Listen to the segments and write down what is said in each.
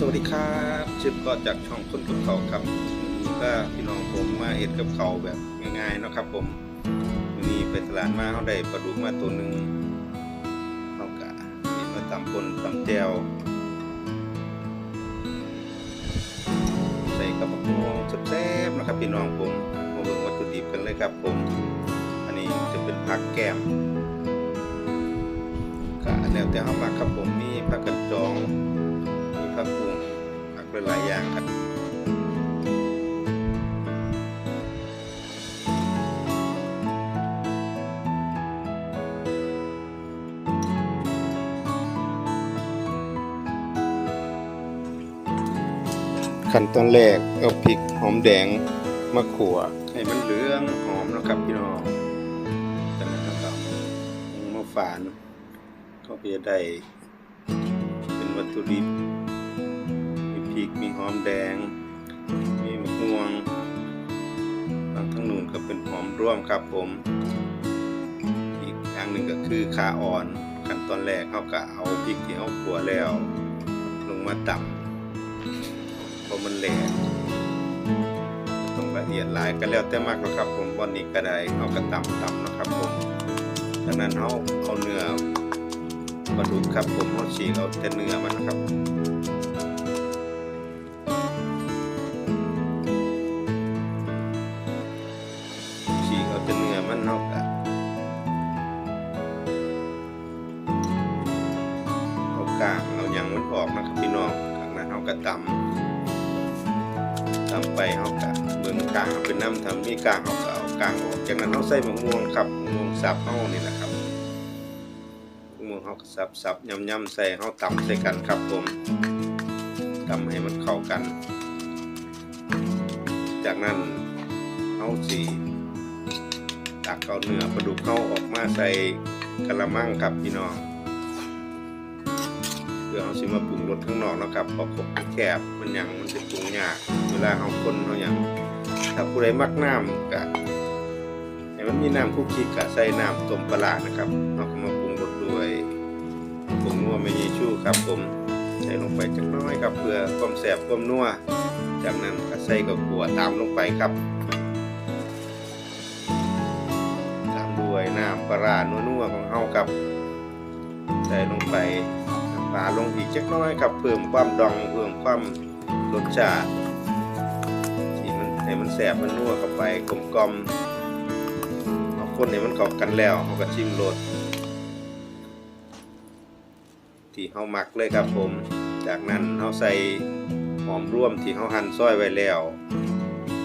สวัสดีครับชิปก็จากช่องคนกับเขาครับก็พี่น้องผมมาเอ็ดกับเขาแบบง่ายๆนะครับ ผมวันนี้ไปตลาดมาเขาได้ปลาดุกมาตัวหนึ่งเขากะนี่มาตำปนตำแจวใส่กระบอกม่วงแซ่บๆนะครับ พี่น้องผมมาเบิ่งวัตถุดิบกันเลยครับ ผม อันนี้จะเป็นผักแก้มก็แล้วแต่เขามักครับผมมีผักกันจอง ผักบุ้งผักหลายอย่างครับขั้นตอนแรกเอาพริกหอมแดงมาขั่วให้มันเหลืองหอมนะครับพี่น้องจากนั้นก็เอามาฝานก็จะได้เป็นวัตถุดิบ อมแดง มีมะม่วงบางทั้งนูนก็เป็นหอมร่วมครับผม อีกอย่างหนึ่งก็คือขาอ่อนขั้นตอนแรกเขาก็เอาพริกที่เขาขัวแล้ว ลงมาตำเพราะมันแหลกต้องละเอียดหลายก็แล้วแต่มากนะครับผมวันนี้ก็ได้เอากระตำตำนะครับผมจากนั้นเขาเอาเนื้อปลาดุกครับผมเขาฉีกเอาแต่เนื้อมันนะครับ เอากางเอายังมันออกนะครับพี่น้องกางนั้นเอากระตำตำไปเอากะเบิ่งกลางเอาเป็นน้ำทำมีกลางเอาก็เอากลางออกจากนั้นเอาใส่มะม่วงครับมะม่วงสับเฮานี่แหละครับมะม่วงเฮาสับสับยำยำใส่เฮาตำใส่กันครับผมตำให้มันเข้ากัน จากนั้นเอาสีตักเอาเนื้อปลาดุกเข้าออกมาใส่กระมังครับพี่น้อง พื่อเอาสิมาปรุงรสข้างนอกนะครับเพราะผมแคบมันยังมันจะปรุงยากเวลาเอาคนเอาหยังถ้าผู้ใดมักน้ำก็ให้มันมีน้ำคุกคีกะใส่น้ำต้มปลานะครับเอามาปรุงรสด้วยผงนัวไม่ยีชูครับ ผมใส่ลงไปจักน้อยครับ เพื่อความแสบความนัวจากนั้นก็ใส่กับขัวตามลงไปครับตามด้วยน้ำปลาร้านัวๆของเฮาครับใส่ลงไป ลาลงอีกจักหน้อยครับเพิ่มความดองเพิ่มความรสชาติที่มันให้มันแสบมันนัวเข้าไปกลมกลมเอาคนให้มันเข้ากันแล้วเฮาก็ชิมรสที่เฮาหมักเลยครับผม จากนั้นเฮาใส่หอมร่วมที่เฮาหั่นซอยไว้แล้ว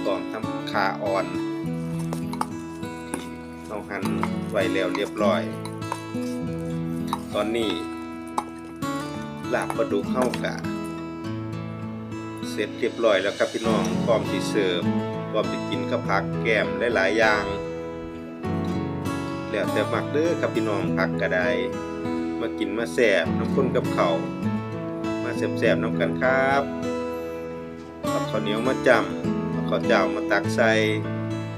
ก่อนทำคาอ่อนเราหั่นไว้แล้วเรียบร้อย ตอนนี้ ลาบปลาดุกเข้ากะเสร็จเรียบร้อยแล้วครับพี่น้องพร้อมที่เสิร์ฟพร้อมที่กินกับผักแกมหลายๆอย่าง แล้วแต่มักเด้อครับพี่น้องผักกระไดมากินมาแสบน้ำข้นกับเขามาแสบๆน้ำกันครับเอาข้าวเหนียวมาจำเอาข้าวเจ้ามาตักใส่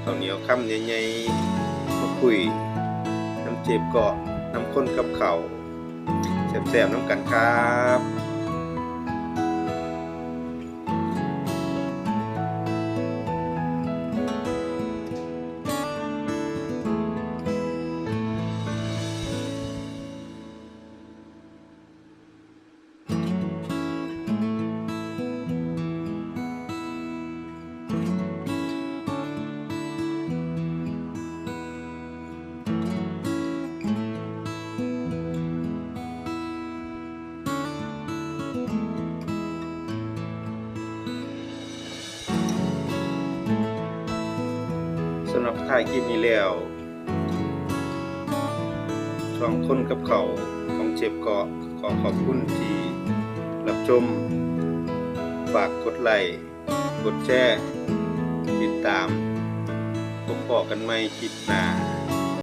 ข้าวเหนียวค่ำใหญ่ๆมาคุยน้ำเจ็บเกาะน้ำข้นกับเข่า แซ่บๆน้ำกันครับ สำหรับท้ายคลิปนี้แล้วช่องคนกับเขาของเจ็บเกาะขอขอบคุณที่รับชม ฝากกดไลค์กดแชร์ติดตามพบกันใหม่คลิปหน้า